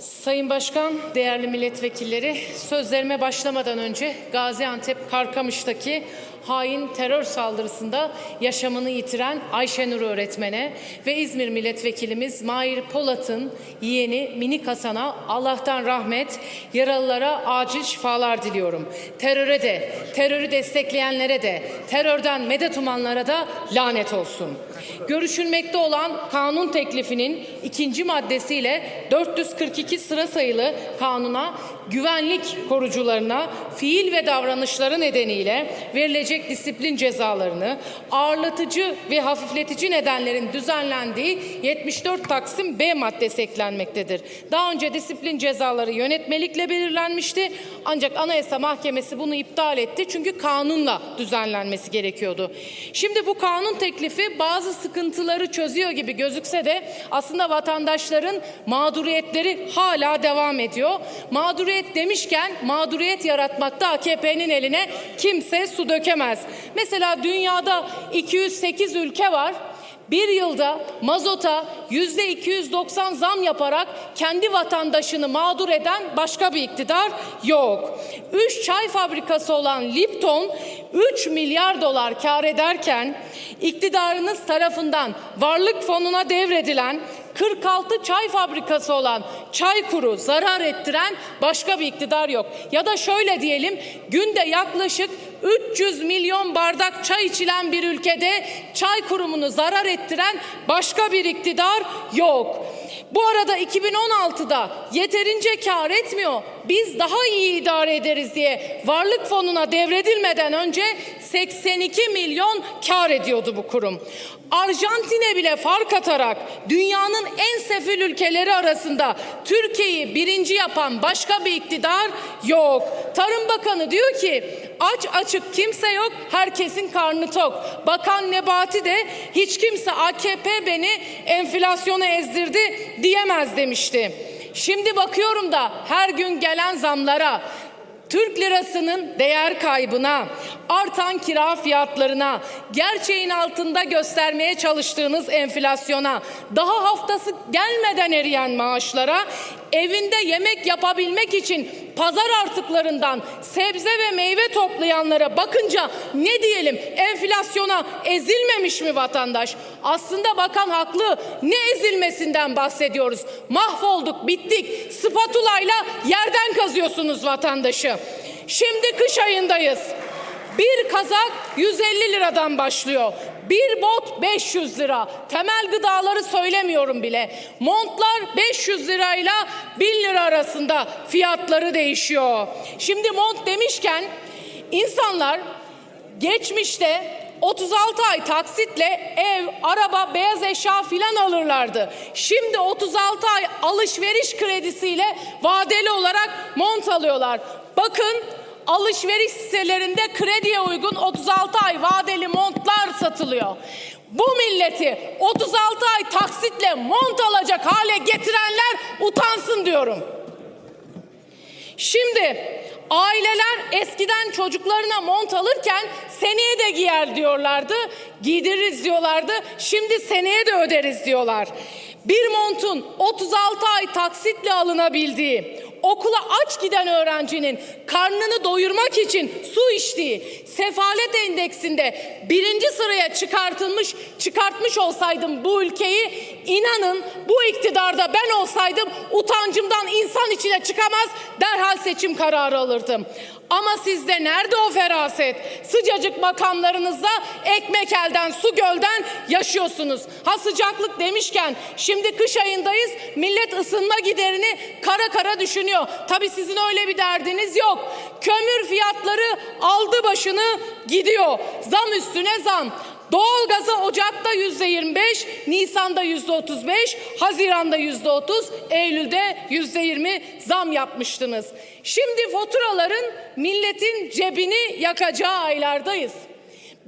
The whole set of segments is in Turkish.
Sayın Başkan, değerli milletvekilleri, sözlerime başlamadan önce Gaziantep Karkamış'taki hain terör saldırısında yaşamını yitiren Ayşenur öğretmene ve İzmir milletvekilimiz Mahir Polat'ın yeğeni Minik Hasan'a Allah'tan rahmet, yaralılara acil şifalar diliyorum. Teröre de, terörü destekleyenlere de, terörden medet umanlara da lanet olsun. Görüşülmekte olan kanun teklifinin ikinci maddesiyle 442 sıra sayılı kanuna güvenlik korucularına fiil ve davranışları nedeniyle verilecek disiplin cezalarını ağırlatıcı ve hafifletici nedenlerin düzenlendiği 74 Taksim B maddesi eklenmektedir. Daha önce disiplin cezaları yönetmelikle belirlenmişti ancak Anayasa Mahkemesi bunu iptal etti çünkü kanunla düzenlenmesi gerekiyordu. Şimdi bu kanun teklifi bazı sıkıntıları çözüyor gibi gözükse de aslında vatandaşların mağduriyetleri hala devam ediyor. Mağduriyet demişken mağduriyet yaratmakta AKP'nin eline kimse su dökemez. Mesela dünyada 208 ülke var. Bir yılda mazota yüzde 290 zam yaparak kendi vatandaşını mağdur eden başka bir iktidar yok. Üç çay fabrikası olan Lipton 3 milyar dolar kar ederken iktidarınız tarafından varlık fonuna devredilen 46 çay fabrikası olan Çaykur'u zarar ettiren başka bir iktidar yok. Ya da şöyle diyelim günde yaklaşık 300 milyon bardak çay içilen bir ülkede çay kurumunu zarar ettiren başka bir iktidar yok. Bu arada 2016'da yeterince kar etmiyor. Biz daha iyi idare ederiz diye varlık fonuna devredilmeden önce 82 milyon kar ediyordu bu kurum. Arjantin'e bile fark atarak dünyanın en sefil ülkeleri arasında Türkiye'yi birinci yapan başka bir iktidar yok. Tarım Bakanı diyor ki aç açık kimse yok herkesin karnı tok. Bakan Nebati de hiç kimse AKP beni enflasyona ezdirdi diyemez demişti. Şimdi bakıyorum da her gün gelen zamlara, Türk lirasının değer kaybına, artan kira fiyatlarına, gerçeğin altında göstermeye çalıştığınız enflasyona, daha haftası gelmeden eriyen maaşlara, evinde yemek yapabilmek için pazar artıklarından sebze ve meyve toplayanlara bakınca ne diyelim enflasyona ezilmemiş mi vatandaş? Aslında bakan haklı. Ne ezilmesinden bahsediyoruz? Mahvolduk, bittik. Spatulayla yerden kazıyorsunuz vatandaşı. Şimdi kış ayındayız. Bir kazak 150 liradan başlıyor. Bir bot 500 lira. Temel gıdaları söylemiyorum bile. Montlar 500 lirayla 1000 lira arasında fiyatları değişiyor. Şimdi mont demişken insanlar geçmişte 36 ay taksitle ev, araba, beyaz eşya filan alırlardı. Şimdi 36 ay alışveriş kredisiyle vadeli olarak mont alıyorlar. Bakın alışveriş sitelerinde krediye uygun 36 ay vadeli montlar satılıyor. Bu milleti 36 ay taksitle mont alacak hale getirenler utansın diyorum. Şimdi aileler eskiden çocuklarına mont alırken seneye de giyer diyorlardı. Giydiririz diyorlardı. Şimdi seneye de öderiz diyorlar. Bir montun 36 ay taksitle alınabildiği, okula aç giden öğrencinin karnını doyurmak için su içtiği, sefalet endeksinde birinci sıraya çıkartılmış, çıkartmış olsaydım bu ülkeyi inanın bu iktidarda ben olsaydım utancımdan insan içine çıkamaz derhal seçim kararı alırdım. Ama sizde nerede o feraset? Sıcacık makamlarınızda ekmek elden su gölden yaşıyorsunuz. Ha sıcaklık demişken şimdi kış ayındayız millet ısınma giderini kara kara düşünüyor. Tabii sizin öyle bir derdiniz yok. Kömür fiyatları aldı başını gidiyor. Zam üstüne zam. Doğalgaza Ocak'ta yüzde 25, Nisan'da yüzde 35, Haziran'da yüzde 30, Eylül'de yüzde 20 zam yapmıştınız. Şimdi faturaların milletin cebini yakacağı aylardayız.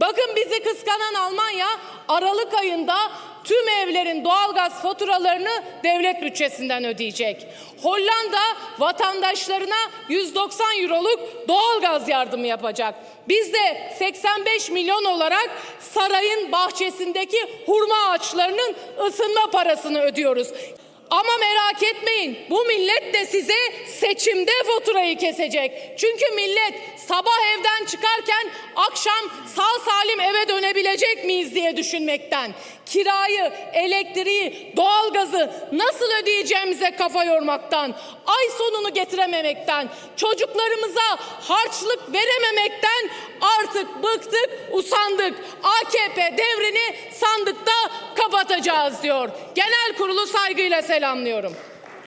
Bakın bizi kıskanan Almanya Aralık ayında tüm evlerin doğalgaz faturalarını devlet bütçesinden ödeyecek. Hollanda vatandaşlarına 190 euroluk doğalgaz yardımı yapacak. Biz de 85 milyon olarak sarayın bahçesindeki hurma ağaçlarının ısınma parasını ödüyoruz. Ama merak etmeyin bu millet de size seçimde faturayı kesecek. Çünkü millet sabah evden çıkarken akşam sağ salim eve dönebilecek miyiz diye düşünmekten, kirayı, elektriği, doğalgazı nasıl ödeyeceğimize kafa yormaktan, ay sonunu getirememekten, çocuklarımıza harçlık verememekten artık bıktık, usandık. AKP devrini sandıkta kapatacağız diyor. Genel kurulu saygıyla selamlıyorum.